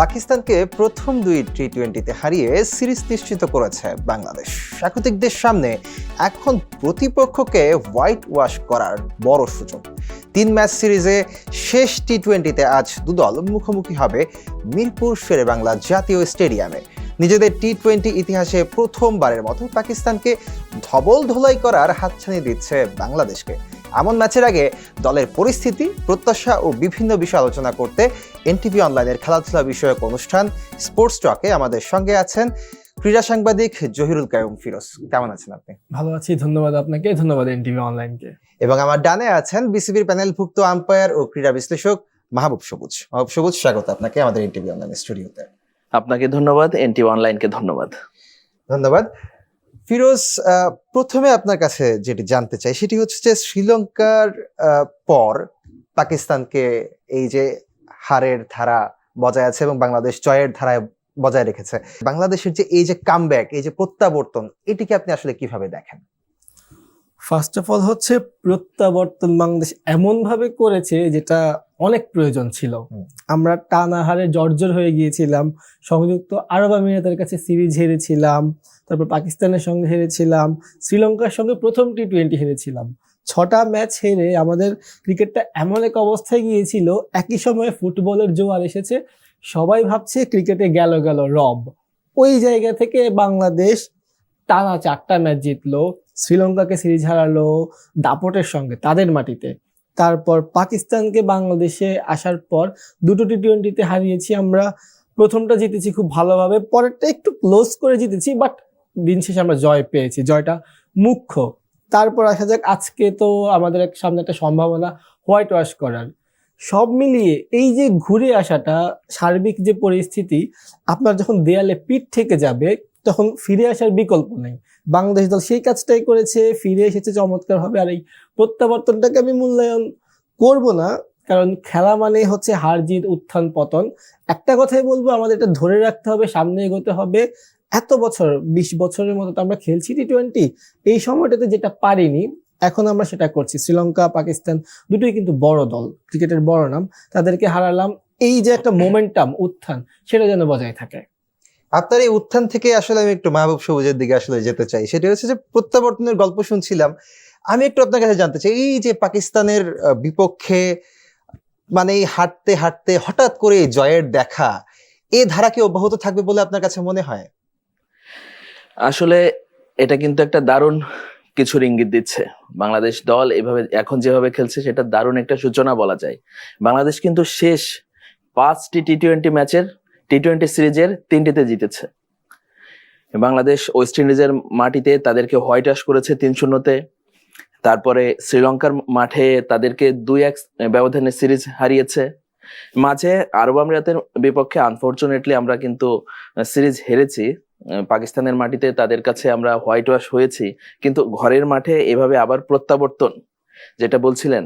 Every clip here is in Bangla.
পাকিস্তানকে প্রথম দুই টি টোয়েন্টিতে হারিয়ে সিরিজ নিশ্চিত করেছে বাংলাদেশ। স্বাগতিকদের সামনে এখন প্রতিপক্ষকে হোয়াইট ওয়াশ করার বড় সুযোগ। তিন ম্যাচ সিরিজে শেষ টি টোয়েন্টিতে আজ দুদল মুখোমুখি হবে মিরপুর শেরে বাংলা জাতীয় স্টেডিয়ামে। নিজেদের টি টোয়েন্টি ইতিহাসে প্রথমবারের মতো পাকিস্তানকে ধবল ধোলাই করার হাতছানি দিচ্ছে বাংলাদেশকে। এমন ম্যাচের আগে দলের পরিস্থিতি প্রত্যাশা ও বিভিন্ন বিষয় আলোচনা করতে এনটিভি অনলাইনের খেলাধুলা বিষয়ক অনুষ্ঠান স্পোর্টস টকে আমাদের সঙ্গে আছেন ক্রীড়া সাংবাদিক জহিরুল কায়ুম ফিরোজ। কেমন আছেন আপনি? ভালো আছি ধন্যবাদ আপনাকে ধন্যবাদ এনটিভি অনলাইনকে। এবং আমার ডানে আছেন বিসিবির প্যানেলভুক্ত আম্পায়ার ও ক্রীড়া বিশ্লেষক মাহবুব সবুজ। মাহবুব সবুজ স্বাগত আপনাকে আমাদের এনটিভি অনলাইন স্টুডিওতে। আপনাকে ধন্যবাদ এনটি অনলাইনকে ধন্যবাদ। ধন্যবাদ। ফিরোজ প্রথমে আপনার কাছে যেটি জানতে চাই সেটি হচ্ছে যে শ্রীলঙ্কার পর পাকিস্তানকে এই যে হারের ধারা বজায় আছে এবং বাংলাদেশ জয়ের ধারায় বজায় রেখেছে। বাংলাদেশের যে এই যে কামব্যাক এই যে প্রত্যাবর্তন, এটিকে আপনি আসলে কীভাবে দেখেন? ফার্স্ট অফ অল হচ্ছে প্রত্যাবর্তন বাংলাদেশ এমন ভাবে করেছে যেটা অনেক প্রয়োজন ছিল। আমরা টানাহারে জর্জর হয়ে গিয়েছিলাম। সংযুক্ত আরব আমিরাতের কাছে সিরিজ হেরেছিলাম। তারপর পাকিস্তানের সঙ্গে হেরেছিলাম। শ্রীলঙ্কার সঙ্গে প্রথম টি টোয়েন্টি হেরেছিলাম। ছটা ম্যাচ হেরে আমাদের ক্রিকেটটা এমন এক অবস্থায় গিয়েছিল একই সময়ে ফুটবলের জোয়ার এসেছে। সবাই ভাবছে ক্রিকেটে গেল গেল রব। ওই জায়গা থেকে বাংলাদেশ টানা চারটা ম্যাচ জিতলো শ্রীলঙ্কাকে সিরিজ হারালো দাপটের সঙ্গে তাদের মাটিতে। তারপর পাকিস্তানকে বাংলাদেশে আসার পর দুটো টি টোয়েন্টিতে হারিয়েছি আমরা। প্রথমটা জিতেছি খুব ভালোভাবে, পরেরটা একটু ক্লোজ করে জিতেছি বাট দিন শেষে আমরা জয় পেয়েছি, জয়টা মুখ্য। তারপর আসা যাক, আজকে তো আমাদের এক সামনে একটা সম্ভাবনা, হোয়াইট ওয়াশ করার। সব মিলিয়ে এই যে ঘুরে আসাটা, সার্বিক যে পরিস্থিতি, আপনার যখন দেয়ালে পিঠ থেকে যাবে তখন ফিরে আসার বিকল্প নেই। বাংলাদেশ দল সেই কাজটাই করেছে, ফিরে এসেছে চমৎকার ভাবে আর এই প্রত্যাবর্তনটাকে আমি মূল্যায়ন করব না, কারণ খেলা মানে হচ্ছে হার জিত উত্থান, পতন। একটা কথাই বলব, আমাদের এটা ধরে রাখতে হবে, সামনে এগোতে হবে। এত বছর, বিশ বছরের মতো তো আমরা খেলছি টি টোয়েন্টি এই সময়টাতে যেটা পারিনি, এখন আমরা সেটা করছি। শ্রীলঙ্কা, পাকিস্তান দুটোই কিন্তু বড় দল, ক্রিকেটের বড় নাম। তাদেরকে হারালাম। এই যে একটা মোমেন্টাম উত্থান, সেটা যেন বজায় থাকে। আপনার এই উত্থান থেকে আসলে আমি একটু মাহবুব সবুজের দিকে আসলে যেতে চাই। সেটি হচ্ছে যে প্রত্যাবর্তনের গল্প শুনছিলাম। আমি একটু আপনার কাছে জানতে চাই, এই যে পাকিস্তানের বিপক্ষে মানে হাঁটতে হাঁটতে হঠাৎ করে জয়ের দেখা, এ ধারা কি অব্যাহত থাকবে বলে আপনার কাছে মনে হয়? আসলে এটা কিন্তু একটা দারুণ কিছুর ইঙ্গিত দিচ্ছে। বাংলাদেশ দল এভাবে, এখন যেভাবে খেলছে সেটা দারুণ একটা সূচনা বলা যায়। বাংলাদেশ কিন্তু শেষ পাঁচটি টি টোয়েন্টি ম্যাচের টি টোয়েন্টি সিরিজের তিনটিতে জিতেছে। বাংলাদেশ ওয়েস্ট ইন্ডিজের মাটিতে তাদেরকে হোয়াইট ওয়াশ করেছে তিন শূন্যতে। তারপরে শ্রীলঙ্কার মাঠে তাদেরকে দুই এক ব্যবধানে সিরিজ হারিয়েছে। মাঝে আরব আমিরাতের বিপক্ষে আনফরচুনেটলি আমরা কিন্তু সিরিজ হেরেছি। পাকিস্তানের মাটিতে তাদের কাছে আমরা হোয়াইট ওয়াশ হয়েছি। কিন্তু ঘরের মাঠে এভাবে আবার প্রত্যাবর্তন, যেটা বলছিলেন,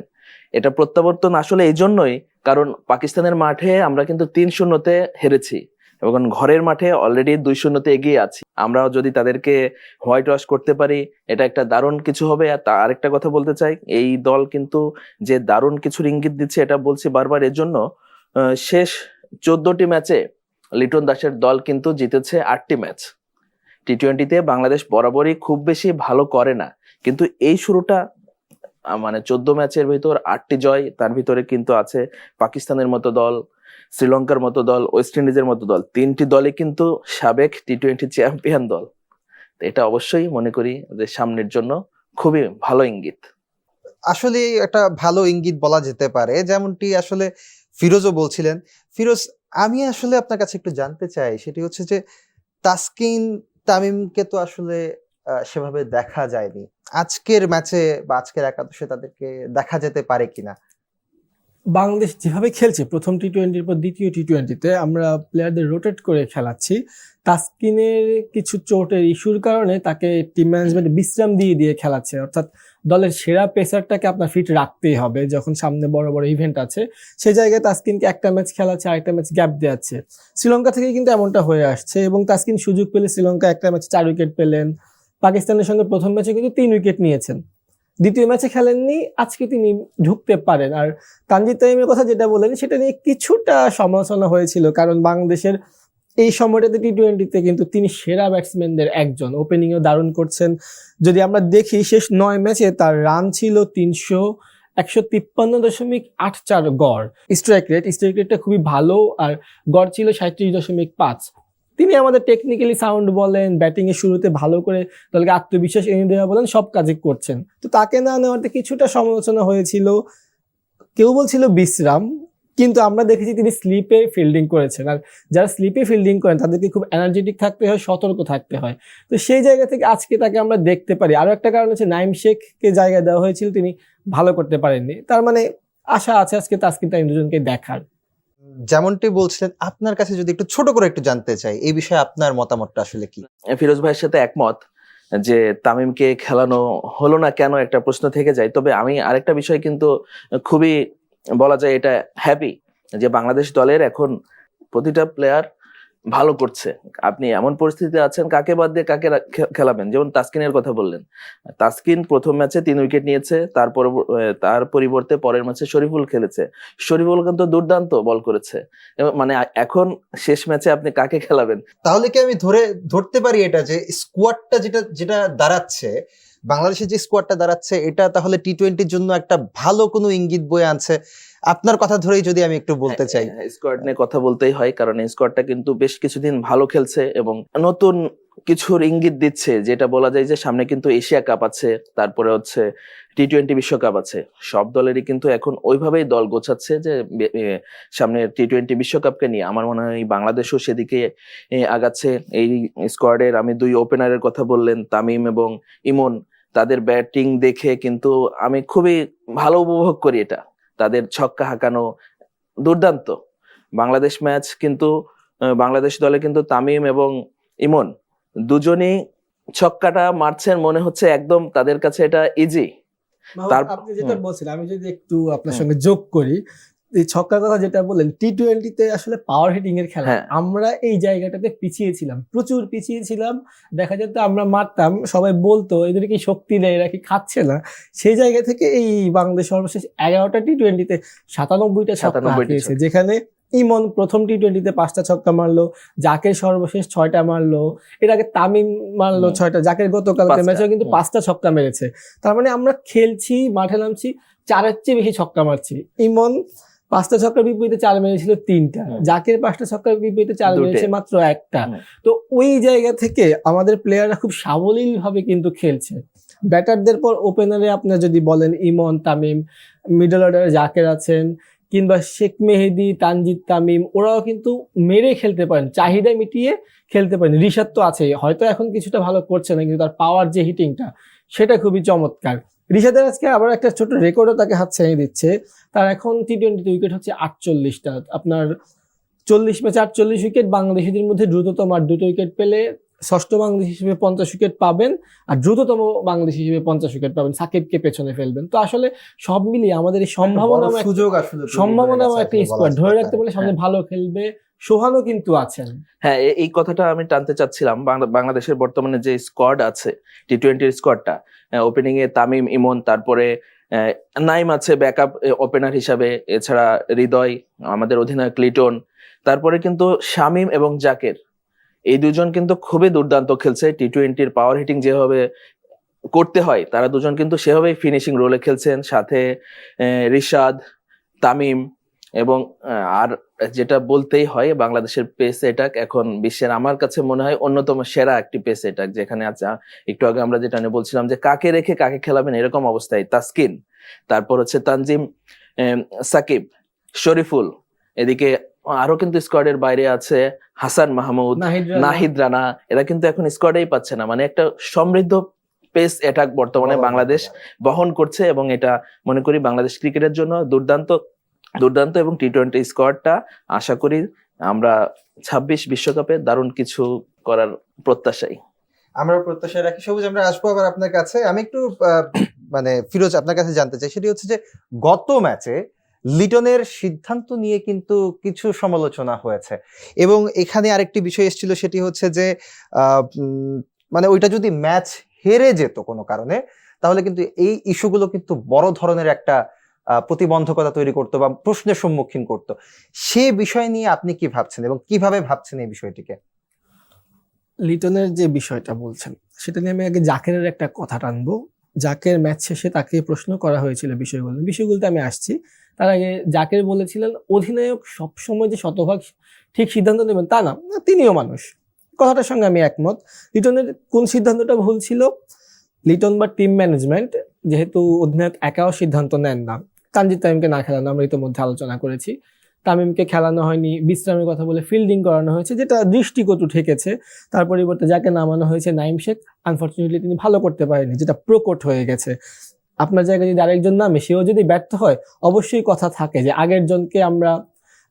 এটা প্রত্যাবর্তন আসলে এই জন্যই কারণ পাকিস্তানের মাঠে আমরা কিন্তু তিন শূন্যতে হেরেছি এবং ঘরের মাঠে অলরেডি দুই শূন্যতে এগিয়ে আছি। আমরাও যদি তাদেরকে হোয়াইট ওয়াশ করতে পারি, এটা একটা দারুণ কিছু হবে। আর তা আরেকটা কথা বলতে চাই, এই দল কিন্তু যে দারুণ কিছুর ইঙ্গিত দিচ্ছে এটা বলছি বারবার এর জন্য শেষ চোদ্দটি ম্যাচে লিটন দাসের দল কিন্তু জিতেছে আটটি ম্যাচ। টি টোয়েন্টিতে বাংলাদেশ বরাবরই খুব বেশি ভালো করে না। কিন্তু এই শুরুটা মানে চোদ্দ ম্যাচের ভিতর আটটি জয়, তার ভিতরে কিন্তু আছে পাকিস্তানের মতো দল, শ্রীলঙ্কার মতো দল, ওয়েস্ট ইন্ডিজের মতো দল। তিনটি দলে কিন্তু সাবেক টি টোয়েন্টি চ্যাম্পিয়ন দল। এটা অবশ্যই মনে করি যে সামনের জন্য খুবই ভালো ইঙ্গিত। আসলে একটা ভালো ইঙ্গিত বলা যেতে পারে, যেমনটি আসলে ফিরোজও বলছিলেন। ফিরোজ, আমি আসলে আপনার কাছে একটু জানতে চাই, সেটি হচ্ছে যে তাসকিন তামিমকে তো আসলে সেভাবে দেখা যায়নি। আজকের ম্যাচে বা আজকের একাদশে তাদেরকে দেখা যেতে পারে কিনা? বাংলাদেশ যেভাবে খেলছে, প্রথম টি টোয়েন্টির পর দ্বিতীয় টি টোয়েন্টিতে আমরা প্লেয়ারদের রোটেট করে খেলাচ্ছি। তাস্কিনের কিছু চোটের ইস্যুর কারণে তাকে টিম ম্যানেজমেন্ট বিশ্রাম দিয়ে দিয়ে খেলাচ্ছে। অর্থাৎ দলের সেরা পেসারটাকে আপনার ফিট রাখতেই হবে যখন সামনে বড় বড় ইভেন্ট আছে। সেই জায়গায় তাস্কিনকে একটা ম্যাচ খেলাচ্ছে, আরেকটা ম্যাচ গ্যাপ দেওয়াচ্ছে। শ্রীলঙ্কা থেকে কিন্তু এমনটা হয়ে আসছে এবং তাস্কিন সুযোগ পেলে শ্রীলঙ্কা একটা ম্যাচে চার উইকেট পেলেন। পাকিস্তানের সঙ্গে প্রথম ম্যাচে কিন্তু তিন উইকেট নিয়েছেন। দ্বিতীয় ম্যাচে খেলেননি, আজকে তিনি ঢুকতে পারেন। আর তানজিদ তামিমের কথা যেটা বলেন সেটা নিয়ে কিছুটা সমালোচনা হয়েছিল, কারণ বাংলাদেশের এই সময়টাতে টি টোয়েন্টিতে কিন্তু তিনি সেরা ব্যাটসম্যানদের একজন। ওপেনিংও দারুণ করছেন। যদি আমরা দেখি, শেষ নয় ম্যাচে তার রান ছিল তিনশো একশো তিপ্পান্ন দশমিক আট চার গড়। স্ট্রাইক রেট স্ট্রাইক রেটটা খুবই ভালো, আর গড় ছিল সাঁত্রিশ দশমিক পাঁচ। তিনি আমাদের টেকনিক্যালি সাউন্ড বলেন ব্যাটিং এর শুরুতে ভালো করে দলকে আত্মবিশ্বাস এনে দেওয়া বলেন, সব কাজে করছেন। তো তাকে না নেওয়াতে কিছুটা সমালোচনা হয়েছিল। কেউ বলছিল বিশ্রাম, কিন্তু আমরা দেখেছি তিনি স্লিপে ফিল্ডিং করেছেন। আর যারা স্লিপে ফিল্ডিং করেন, তাদেরকে খুব এনার্জেটিক থাকতে হয়, সতর্ক থাকতে হয়। তো সেই জায়গা থেকে আজকে তাকে আমরা দেখতে পারি। আরও একটা কারণ হচ্ছে নাইম শেখকে জায়গা দেওয়া হয়েছিল, তিনি ভালো করতে পারেননি। তার মানে আশা আছে আজকে তাসকিন তাইম দুজনকে দেখার। যেমনটি বলছিলেন, আপনার কাছে যদি একটু ছোট করে একটু জানতে চাই, এই বিষয়ে আপনার মতামতটা আসলে কি? ফিরোজ ভাইয়ের সাথে একমত যে, তামিমকে খেলানো হলো না কেন একটা প্রশ্ন থেকে যায়। তবে আমি আরেকটা বিষয় কিন্তু খুবই বলা যায় এটা হ্যাপি যে বাংলাদেশ দলের এখন প্রতিটা প্লেয়ার ভালো করছে। আপনি এমন পরিস্থিতিতে আছেন, কাকে বাদ দিয়ে কাকে খেলাবেন? যেমন তাসকিনের কথা বললেন। তাসকিন প্রথম ম্যাচে তিন উইকেট নিয়েছে তারপর তার পরিবর্তে পরের ম্যাচে শরীফুল খেলেছে। শরীফুল কিন্তু দুর্দান্ত বল করেছে। মানে এখন শেষ ম্যাচে আপনি কাকে খেলাবেন? তাহলে কি আমি ধরে, ধরতে পারি এটা যে স্কোয়াডটা যেটা যেটা দাঁড়াচ্ছে, বাংলাদেশের যে স্কোয়াডটা দাঁড়াচ্ছে, এটা তাহলে টি টোয়েন্টির জন্য একটা ভালো কোনো ইঙ্গিত বয়ে আনছে আপনার কথা ধরেই যদি আমি একটু বলতে চাই। স্কোয়াড নিয়ে কথা বলতেই হয় কারণ এই স্কোয়াডটা কিন্তু বেশ কিছুদিন ভালো খেলছে এবং নতুন কিছুর ইঙ্গিত দিচ্ছে যেটা বলা যায় যে সামনে কিন্তু এশিয়া কাপ আছে তারপরে হচ্ছে টি টোয়েন্টি বিশ্বকাপ আছে। সব দলেরই কিন্তু এখন ওইভাবেই দল গোছাচ্ছে যে সামনে টি টোয়েন্টি বিশ্বকাপকে নিয়ে। আমার মনে হয় বাংলাদেশও সেদিকে আগাচ্ছে। এই স্কোয়াডের আমি দুই ওপেনারের কথা বললেন তামিম এবং ইমন। তাদের ব্যাটিং দেখে কিন্তু আমি খুবই ভালো উপভোগ করি এটা। তাদের ছক্কা হাঁকানো দুর্দান্ত। বাংলাদেশ ম্যাচ কিন্তু বাংলাদেশ দলে কিন্তু তামিম এবং ইমন দুজনেই ছক্কাটা মারছেন মনে হচ্ছে একদম তাদের কাছে এটা ইজি তারপর আপনি যেটা বলছিলেন আমি যদি একটু আপনার সঙ্গে যোগ করি এই ছক্কার কথা যেটা বললেন টি টোয়েন্টিতে আসলে পাওয়ার হিটিং এর খেলা। হ্যাঁ। আমরা এই জায়গাটাতে পিছিয়ে ছিলাম প্রচুর পিছিয়ে ছিলাম। দেখা যেত আমরা মারতাম সবাই বলতো এদের কি শক্তি নেই এরা কি খাচ্ছে না? সেই জায়গা থেকে এই বাংলাদেশ সর্বশেষ এগারোটা টি টোয়েন্টিতে সাতানব্বইটা ছক্কা 97 হাঁকিয়েছে যেখানে ইমন প্রথম টি টোয়েন্টিতে পাঁচটা ছক্কা মারলো জাকের সর্বশেষ ছয়টা মারলো এর আগে তামিম মারলো ছয়টা জাকের গতকালকে ম্যাচেও কিন্তু পাঁচটা ছক্কা মেরেছে। তার মানে আমরা খেলছি মাঠে নামছি চারের চেয়ে বেশি ছক্কা মারছি। ইমন পাঁচটা ছক্কার বিপরীতে চার মেরেছিল তিনটা। জাকের পাঁচটা ছক্কার বিপরীতে চার দুটে। মেরেছে মাত্র একটা। তো ওই জায়গা থেকে আমাদের প্লেয়াররা খুব সাবলীল ভাবে কিন্তু খেলছে। ব্যাটারদের পর ওপেনারে আপনার যদি বলেন ইমন তামিম মিডল অর্ডারে জাকের আছেন কিংবা শেখ মেহেদি তানজিদ তামিম ওরাও কিন্তু মেরে খেলতে পারেন চাহিদা মিটিয়ে খেলতে পারেন। ঋষাদ তো আছে হয়তো এখন কিছুটা ভালো করছে না কিন্তু তার পাওয়ার যে হিটিংটা সেটা খুবই চমৎকার। রিশাদের আজকে আবার একটা ছোট রেকর্ডও তাকে হাত ছেড়ে দিচ্ছে। তার এখন টি টোয়েন্টিতে উইকেট হচ্ছে আটচল্লিশটা। আপনার চল্লিশ ম্যাচে আটচল্লিশ উইকেট বাংলাদেশিদের মধ্যে দ্রুততম আর দুটো উইকেট পেলে ষষ্ঠ বাংলাদেশ হিসেবে পঞ্চাশ উইকেট পাবেন আর দ্রুততম বাংলাদেশ হিসেবে পঞ্চাশ উইকেট পাবেন। সাকিবকে পেছনে ফেলবেন। তো আসলে সব মিলিয়ে আমাদের এই সম্ভাবনা সুযোগ আসলে সম্ভাবনা একটা স্কোয়াড ধরে রাখতে পারলে সামনে হ্যাঁ। ভালো খেলবে সোহানও কিন্তু আছেন। হ্যাঁ এই কথাটা আমি টানতে চাচ্ছিলাম। বাংলা- বাংলাদেশের বর্তমানে যে স্কোয়াড আছে টি টোয়েন্টির স্কোয়াডটা ওপেনিং এ তামিম, ইমন, তারপরে নাইম আছে ব্যাকআপ ওপেনার হিসাবে, এছাড়া হৃদয়, আমাদের অধিনায়ক লিটন, তারপরে কিন্তু শামিম এবং জাকের। এই দুজন কিন্তু খুবই দুর্দান্ত খেলছে টি টোয়েন্টির পাওয়ার হিটিং যেভাবে করতে হয়, তারা দুজন কিন্তু সেভাবেই ফিনিশিং রোলে খেলছেন, সাথে রিশাদ, তামিম এবং আর যেটা বলতেই হয় বাংলাদেশের পেস অ্যাটাক এখন বিশ্বের আমার কাছে মনে হয় অন্যতম সেরা একটি পেস অ্যাটাক যেখানে আছে একটু আগে আমরা যেটা নিয়ে বলছিলাম যে কাকে রেখে কাকে খেলাবেন এরকম অবস্থায় তাসকিন তারপর হচ্ছে তানজিম সাকিব শরীফুল এদিকে আরও কিন্তু স্কোয়াডের বাইরে আছে হাসান মাহমুদ নাহিদ রানা। নাহিদ রানা এরা কিন্তু এখন স্কোয়াডেই পাচ্ছে না মানে একটা সমৃদ্ধ পেস অ্যাটাক বর্তমানে বাংলাদেশ বহন করছে এবং এটা মনে করি বাংলাদেশ ক্রিকেটের জন্য দুর্দান্ত দুর্দান্ত এবং টি টোয়েন্টি স্কোয়াডটা আশা করি আমরা ছাব্বিশ বিশ্বকাপে দারুণ কিছু করার প্রত্যাশাই। আমরা প্রত্যাশা রাখি। সবুজ, আমরা আসব আবার আপনার কাছে। আমি একটু মানে ফিরোজ, আপনার কাছে জানতে চাই। সেটি হচ্ছে যে গত ম্যাচে লিটনের সিদ্ধান্ত নিয়ে কিন্তু কিছু সমালোচনা হয়েছে। এবং এখানে আরেকটি বিষয় এসেছিল, সেটি হচ্ছে যে মানে ওইটা যদি ম্যাচ হেরে যেত কোনো কারণে, তাহলে কিন্তু এই ইস্যুগুলো কিন্তু বড় ধরনের একটা প্রতিবন্ধকতা তৈরি করতো বা প্রশ্নের সম্মুখীন করতো। সে বিষয় নিয়ে আপনি কি ভাবছেন এবং কীভাবে ভাবছেন এই বিষয়টিকে? লিটনের যে বিষয়টা বলছেন, সেটা নিয়ে আমি আগে জাকেরের একটা কথা টানবো। জাকের ম্যাচ শেষে তাকে প্রশ্ন করা হয়েছিল বিষয়গুলো। বিষয়গুলোতে আমি আসছি। তার আগে জাকের বলেছিলেন, অধিনায়ক সবসময় যে শতভাগ ঠিক সিদ্ধান্ত নেবেন তা না, তিনিও মানুষ। কথাটার সঙ্গে আমি একমত। লিটনের কোন সিদ্ধান্তটা ভুল ছিল? লিটন বা টিম ম্যানেজমেন্ট, যেহেতু অধিনায়ক একাও সিদ্ধান্ত নেন না। তানজিদ তামিমকে না খেলানো আমরা ইতিমধ্যে আলোচনা করেছি। তামিমকে খেলানো হয়নি, বিশ্রামের কথা বলে ফিল্ডিং করানো হয়েছে, যেটা দৃষ্টিকটু ঠেকেছে। তার পরিবর্তে যাকে নামানো হয়েছে নাইম শেখ আনফর্চুনেটলি তিনি ভালো করতে পারেনি, যেটা প্রকট হয়ে গেছে। আপনার জায়গায় যদি আরেকজন নামে, সেও যদি ব্যর্থ হয়, অবশ্যই কথা থাকে যে আগের জনকে আমরা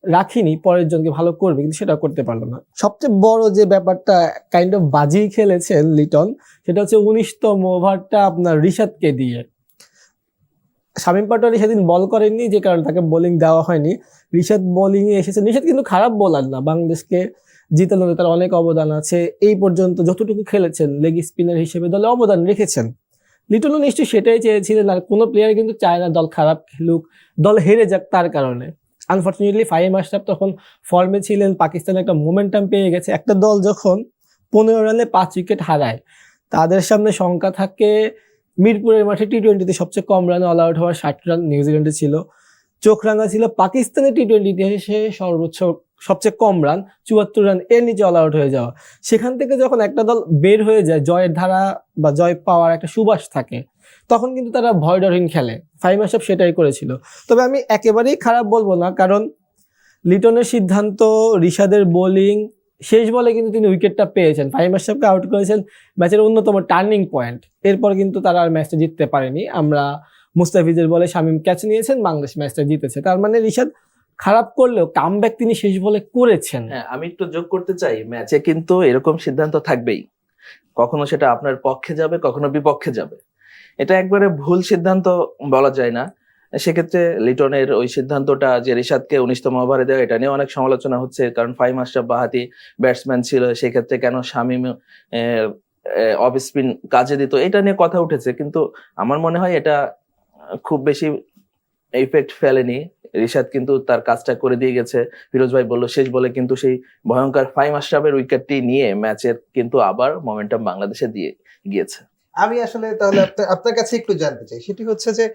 রাখিনি, পরের জনকে ভালো করবে, কিন্তু সেটা করতে পারল না। সবচেয়ে বড় যে ব্যাপারটা কাইন্ড অফ বাজি খেলেছেন লিটন, সেটা হচ্ছে উনিশতম ওভারটা আপনার রিশাদকে দিয়ে। শামীম পাটোয়ারি সেদিন বল করেননি, যে কারণে তাকে বোলিং দেওয়া হয়নি। রিশাদ বোলিং এ এসেছে। রিশাদ কিন্তু খারাপ বোলার না, বাংলাদেশকে জিতানোতে তার অনেক অবদান আছে। এই পর্যন্ত যতটুকু খেলেছেন লেগ স্পিনার হিসেবে দলে অবদান রেখেছেন। লিটনও নিশ্চয়ই সেটাই চেয়েছিলেন, আর কোনো প্লেয়ার কিন্তু চায় না দল খারাপ খেলুক, দল হেরে যাক তার কারণে। আনফর্চুনেটলি ফাইম আশরাফ তখন ফর্মে ছিলেন, পাকিস্তান একটা মোমেন্টাম পেয়ে গেছে। একটা দল যখন পনেরো রানে পাঁচ উইকেট হারায়, তাদের সামনে শঙ্কা থাকে মিরপুরের মাঠে টি টোয়েন্টিতে সবচেয়ে কম রানে অল আউট হওয়ার ষাট রান নিউজিল্যান্ডে ছিল। চোখ রাঙা ছিল পাকিস্তানের টি টোয়েন্টি ইতিহাসে সর্বোচ্চ, সবচেয়ে কম রান চুয়াত্তর রান এর নিচে অল আউট হয়ে যাওয়া। সেখান থেকে যখন একটা দল বের হয়ে যায়, জয়ের ধারা বা জয় পাওয়ার একটা সুবাস থাকে, তখন কিন্তু তারা ভয় ডরহীন খেলে। ফাইম আশরাফ সেটাই করেছিল। তবে আমি একেবারেই খারাপ বলব না, কারণ লিটনের সিদ্ধান্ত, রিশাদের বোলিং শেষ বলে কিন্তু তিনি উইকেটটা পেয়েছেন। ফাইম আশরাফকে আউট করেছেন ম্যাচের অন্যতম টার্নিং পয়েন্ট এরপর কিন্তু তারা আর ম্যাচটা জিততে পারেনি। আমরা মুস্তাফিজের বলে শামিম ক্যাচ নিয়েছেন, বাংলাদেশ ম্যাচটা জিতেছে। তার মানে রিশাদ খারাপ করলেও কাম কামব্যাক তিনি শেষ বলে করেছেন। হ্যাঁ আমি একটু যোগ করতে চাই। ম্যাচে কিন্তু এরকম সিদ্ধান্ত থাকবেই। কখনো সেটা আপনার পক্ষে যাবে, কখনো বিপক্ষে যাবে। এটা একবারে ভুল সিদ্ধান্ত বলা যায় না। সেক্ষেত্রে লিটনের ওই সিদ্ধান্তটা যে রিশাদকে উনিশতম ওভারে দেওয়া, এটা নিয়ে অনেক সমালোচনা হচ্ছে। কারণ ফাইভ মাস্টার বাহাতি ব্যাটসম্যান ছিল, সেক্ষেত্রে কেন শামিম অফ স্পিন কাজে দিত? এটা নিয়ে কথা উঠেছে। কিন্তু আমার মনে হয় এটা খুব বেশি ইফেক্ট ফেলেনি। রিশাদ কিন্তু তার কাজটা করে দিয়ে গেছে। ফিরোজ ভাই বলল, শেষ বলে কিন্তু সেই ভয়ঙ্কর ফাইম আশরাফের উইকেটটি নিয়ে ম্যাচের কিন্তু আবার মোমেন্টাম বাংলাদেশে দিয়ে গিয়েছে। আমি আসলে তাহলে আপনার কাছে একটু জানতে চাই। সেটি হচ্ছে যে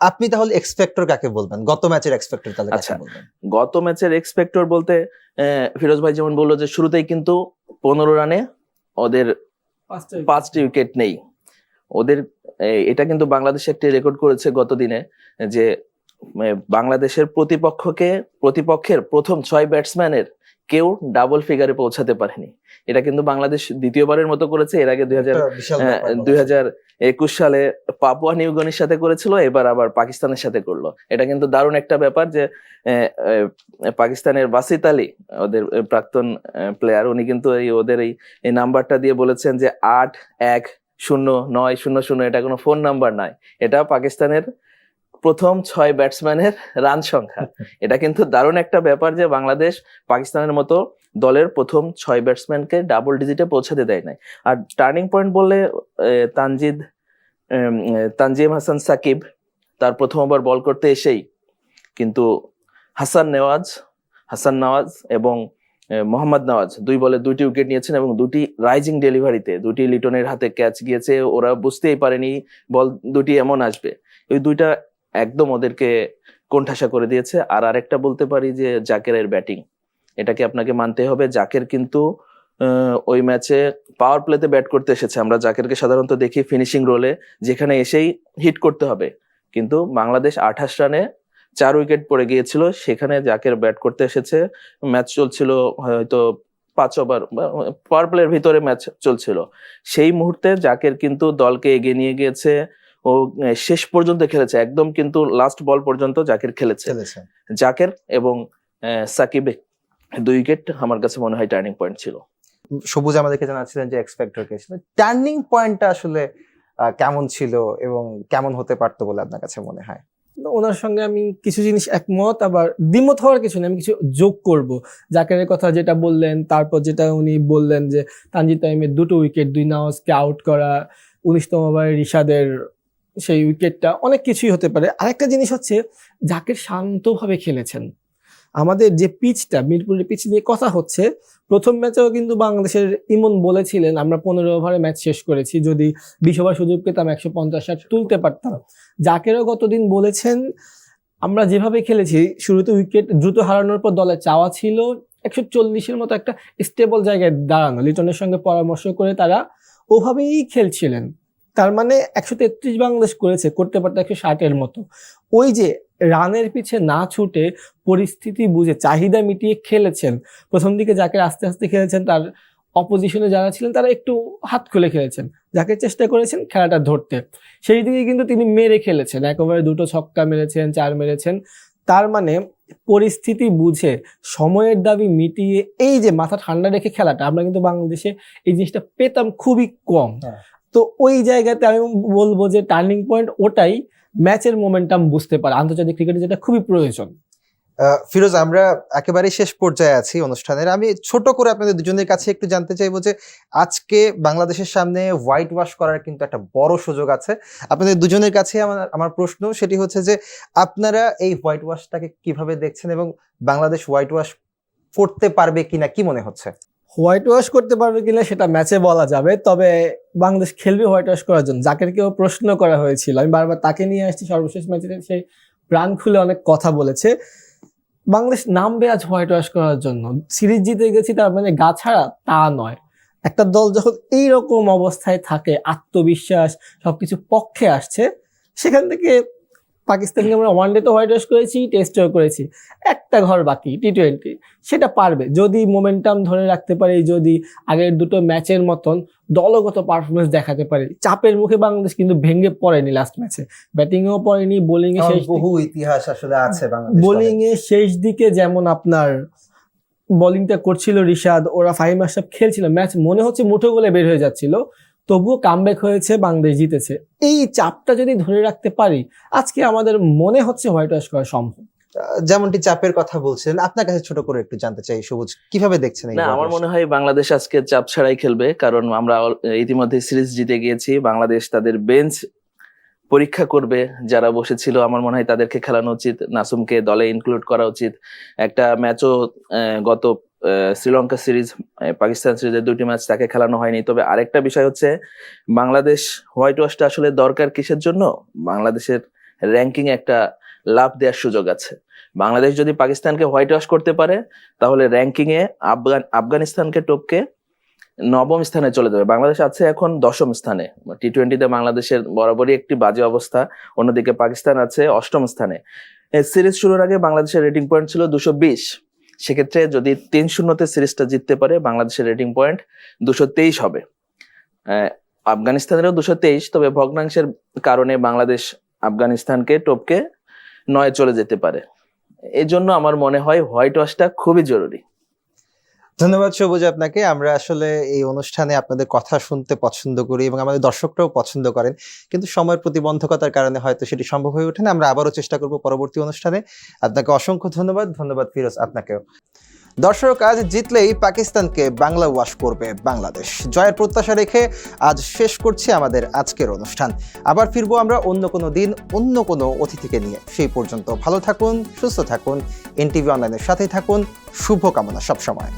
আপনি তাহলে এক্সপেক্টর কাকে বলবেন? গত ম্যাচের এক্সপেক্টর তাহলে কাকে আচ্ছা। বলবেন? গত ম্যাচের এক্সপেক্টর বলতে আহ, ফিরোজ ভাই যেমন বলল যে শুরুতেই কিন্তু পনেরো রানে ওদের পাঁচটি উইকেট নেই। ওদের এটা কিন্তু বাংলাদেশ একটি রেকর্ড করেছে গত দিনে যে বাংলাদেশের প্রতিপক্ষকে প্রতিপক্ষের প্রথম ছয় ব্যাটসম্যানের কেউ ডাবল ফিগারে পৌঁছাতে পারেনি। এটা কিন্তু বাংলাদেশ দ্বিতীয়বারের মতো করেছে। এর আগে দুই হাজার একুশ সালে পাপুয়া নিউগনির সাথে করেছিল এবার আবার পাকিস্তানের সাথে করল। এটা কিন্তু দারুণ একটা ব্যাপার যে পাকিস্তানের বাসিত আলী ওদের প্রাক্তন প্লেয়ার উনি কিন্তু এই ওদের এই এই নাম্বারটা দিয়ে বলেছেন যে আট এক শূন্য নয় শূন্য শূন্য এটা কোনো ফোন নাম্বার নয় এটা পাকিস্তানের প্রথম ছয় ব্যাটসম্যানের রান সংখ্যা। এটা কিন্তু দারুণ একটা ব্যাপার যে বাংলাদেশ পাকিস্তানের মতো দলের প্রথম ছয় ব্যাটসম্যানকে ডাবল ডিজিটে পৌঁছাতে দেয় নাই। আর টার্নিং পয়েন্ট বললে তানজিদ তানজিম হাসান সাকিব তার প্রথম ওভার বল করতে এসেই কিন্তু হাসান নেওয়াজ হাসান নওয়াজ এবং মোহাম্মদ নওয়াজ দুই বলে দুইটি উইকেট নিয়েছেন এবং দুটি রাইজিং ডেলিভারিতে দুটি লিটনের হাতে ক্যাচ গিয়েছে। ওরা বুঝতেই পারেনি বল দুটি এমন আসবে। ওই দুইটা একদম ওদেরকে কোণঠাসা করে দিয়েছে। আর আরেকটা বলতে পারি যে জাকেরের ব্যাটিং, এটাকে আপনাকে মানতে হবে। জাকের কিন্তু ওই ম্যাচে পাওয়ার প্লেতে ব্যাট করতে এসেছে। আমরা জাকেরকে সাধারণত দেখি ফিনিশিং রোলে যেখানে এসেই হিট করতে হবে। কিন্তু বাংলাদেশ আঠাশ রানে চার উইকেট পড়ে গিয়েছিল। সেখানে জাকের ব্যাট করতে এসেছে। ম্যাচ চলছিল, হয়তো পাঁচ ওভার পাওয়ার প্লের ভিতরে ম্যাচ চলছিল। সেই মুহূর্তে জাকের কিন্তু দলকে এগিয়ে নিয়ে গিয়েছে। ও শেষ পর্যন্ত খেলেছে একদম কিন্তু লাস্ট বল পর্যন্ত জাকের খেলেছে। জাকের এবং সাকিব দুই উইকেট আমার কাছে মনে হয় টার্নিং পয়েন্ট ছিল। সবুজ আমাদেরকে জানাচ্ছিলেন যে এক্সপেক্টর কে ছিল টার্নিং পয়েন্টটা আসলে কেমন ছিল এবং কেমন হতে পারতো বলে আপনার কাছে মনে হয়? ওনার সঙ্গে আমি কিছু জিনিস একমত আবার দ্বিমত হওয়ার কিছু নেই আমি কিছু যোগ করব। জাকেরের কথা যেটা বললেন তারপর যেটা উনি বললেন যে তানজিদ তামিমের দুটো উইকেট দুই নাওয়াজকে আউট করা উনিশতম ওভারে রিশাদের সেই উইকেটটা অনেক কিছুই হতে পারে। আরেকটা জিনিস হচ্ছে জাকের শান্তভাবে খেলেছেন। আমাদের যে পিচটা মিরপুরের পিচ নিয়ে কথা হচ্ছে, প্রথম ম্যাচেও কিন্তু বাংলাদেশের ইমন বলেছিলেন, আমরা পনেরো ওভারে ম্যাচ শেষ করেছি, যদি বিশ ওভার সুযোগ পেতাম একশো পঞ্চাশ ষাট তুলতে পারতাম। জাকেরও গতদিন বলেছেন, আমরা যেভাবে খেলেছি, শুরুতে উইকেট দ্রুত হারানোর পর দলে চাওয়া ছিল, একশো চল্লিশের মতো একটা স্টেবল জায়গায় দাঁড়ানো। লিটনের সঙ্গে পরামর্শ করে তারা ওভাবেই খেলছিলেন। তার মানে একশো তেত্রিশ বাংলাদেশ করেছে, করতে পারতো একশো ষাটের মতো। ওই যে রানের পিছে না ছুটে পরিস্থিতি বুঝে চাহিদা মিটিয়ে খেলেছেন, প্রথম দিকে যাকে আস্তে আস্তে খেলেছেন তার অপোজিশনে যারা ছিলেন তারা একটু হাত খুলে খেলেছেন, যাকে চেষ্টা করেছেন খেলাটা ধরতে। সেই দিকে কিন্তু তিনি মেরে খেলেছেন একেবারে দুটো ছক্কা মেরেছেন, চার মেরেছেন। তার মানে পরিস্থিতি বুঝে সময়ের দাবি মিটিয়ে এই যে মাথা ঠান্ডা রেখে খেলাটা, আমরা কিন্তু বাংলাদেশে এই জিনিসটা পেতাম খুবই কম। হ্যাঁ। তো ওই জায়গাতে আমি বলব যে টার্নিং পয়েন্ট ওটাই ম্যাচের মোমেন্টাম বুঝতে পারে। আন্তর্জাতিক ক্রিকেটে যেটা খুবই প্রয়োজন। ফিরোজ, আমরা একেবারে শেষ পর্যায়ে আছি অনুষ্ঠানের। আমি ছোট করে আপনাদের দুজনের কাছে একটু জানতে চাইব যে আজকে বাংলাদেশের সামনে হোয়াইট ওয়াশ করার কিন্তু একটা বড় সুযোগ আছে। আপনাদের দুজনের কাছে আমার আমার প্রশ্ন সেটি হচ্ছে যে আপনারা এই হোয়াইট ওয়াশটাকে কীভাবে দেখছেন এবং বাংলাদেশ হোয়াইট ওয়াশ করতে পারবে কিনা কি মনে হচ্ছে? হোয়াইট ওয়াশ করতে পারবে কিনা সেটা ম্যাচে বলা যাবে, তবে বাংলাদেশ খেলবে হোয়াইট ওয়াশ করার জন্য। জাকেরকেও প্রশ্ন করা হয়েছিল, আমি বারবার তাকে নিয়ে আসছি, সর্বশেষ ম্যাচে সে প্রাণ খুলে অনেক কথা বলেছে। বাংলাদেশ নামবে আজ হোয়াইট ওয়াশ করার জন্য। সিরিজ জিতে গেছি তার মানে গা ছাড়া তা নয়। একটা দল যখন এইরকম অবস্থায় থাকে, আত্মবিশ্বাস, সবকিছু পক্ষে আসছে, সেখান থেকে পাকিস্তানকে আমরা ওয়ান ডে তো হোয়াইট ওয়াশ করেছি টেস্টেও করেছি। একটা ঘর বাকি টি টোয়েন্টি সেটা পারবে। যদি মোমেন্টাম ধরে রাখতে পারে যদি আগের দুটো ম্যাচের মতন দলগত পারফরমেন্স দেখাতে পারে। চাপের মুখে বাংলাদেশ কিন্তু ভেঙে পড়েনি লাস্ট ম্যাচে ব্যাটিংয়েও পড়েনি বোলিং এ শেষ বহু ইতিহাস আসলে আছে বোলিং এ শেষ দিকে যেমন আপনার বোলিংটা করছিল রিশাদ ওরা ফাহিম আশরাফ খেলছিল। ম্যাচ মনে হচ্ছে মুঠো গোলে বের হয়ে যাচ্ছিল। তবুও কামব্যাক হয়েছে বাংলাদেশ জিতেছে। এই চাপটা যদি ধরে রাখতে পারি আজকে আমাদের মনে হচ্ছে হোয়াইট ওয়াশ করা সম্ভব। আহ, যেমনটি চাপের কথা বলছিলেন আপনার কাছে ছোট করে একটু জানতে চাই সবুজ কীভাবে দেখছেন এই না আমার মনে হয় বাংলাদেশ আজকে চাপ ছাড়াই খেলবে কারণ আমরা ইতিমধ্যে সিরিজ জিতে গিয়েছি বাংলাদেশ তাদের বেঞ্চ পরীক্ষা করবে যারা বসেছিল আমার মনে হয় তাদেরকে খেলানো উচিত নাসুমকে দলে ইনক্লুড করা উচিত। একটা ম্যাচও গত শ্রীলঙ্কা সিরিজ পাকিস্তান সিরিজের দুটি ম্যাচ তাকে খেলানো হয়নি। তবে আরেকটা বিষয় হচ্ছে, বাংলাদেশ হোয়াইট ওয়াশটা আসলে দরকার কিসের জন্য? বাংলাদেশের র্যাঙ্কিং একটা লাভ দেওয়ার সুযোগ আছে। বাংলাদেশ যদি পাকিস্তানকে হোয়াইট ওয়াশ করতে পারে, তাহলে র্যাঙ্কিং এ আফগান আফগানিস্তানকে টপকে নবম স্থানে চলে যাবে। বাংলাদেশ আছে এখন দশম স্থানে। টি টোয়েন্টিতে বাংলাদেশের বরাবরই একটি বাজে অবস্থা। অন্যদিকে পাকিস্তান আছে অষ্টম স্থানে। সিরিজ শুরুর আগে বাংলাদেশের রেটিং পয়েন্ট ছিল দুশো বিশ। সেক্ষেত্রে যদি তিন শূন্যতে সিরিজটা জিততে পারে বাংলাদেশের রেটিং পয়েন্ট দুশো তেইশ হবে। আফগানিস্তানেরও দুশো তেইশ, তবে ভগ্নাংশের কারণে বাংলাদেশ আফগানিস্তানকে, টপকে নয় চলে যেতে পারে। এই জন্য আমার মনে হয় হোয়াইট ওয়াশটা খুবই জরুরি। ধন্যবাদ সবুজ আপনাকে। আমরা আসলে এই অনুষ্ঠানে আপনাদের কথা শুনতে পছন্দ করি এবং আমাদের দর্শকরাও পছন্দ করেন। কিন্তু সময়ের প্রতিবন্ধকতার কারণে হয়তো সেটি সম্ভব হয়ে ওঠে না। আমরা আবারও চেষ্টা করব পরবর্তী অনুষ্ঠানে। আপনাকে অসংখ্য ধন্যবাদ। ধন্যবাদ ফিরোজ আপনাকেও। দর্শক, আজ জিতলেই পাকিস্তানকে বাংলা ওয়াশ করবে বাংলাদেশ। জয়ের প্রত্যাশা রেখে আজ শেষ করছি আমাদের আজকের অনুষ্ঠান। আবার ফিরবো আমরা অন্য কোনো দিন, অন্য কোনো অতিথিকে নিয়ে। সেই পর্যন্ত ভালো থাকুন, সুস্থ থাকুন, এনটিভি অনলাইনের সাথেই থাকুন। শুভকামনা সবসময়।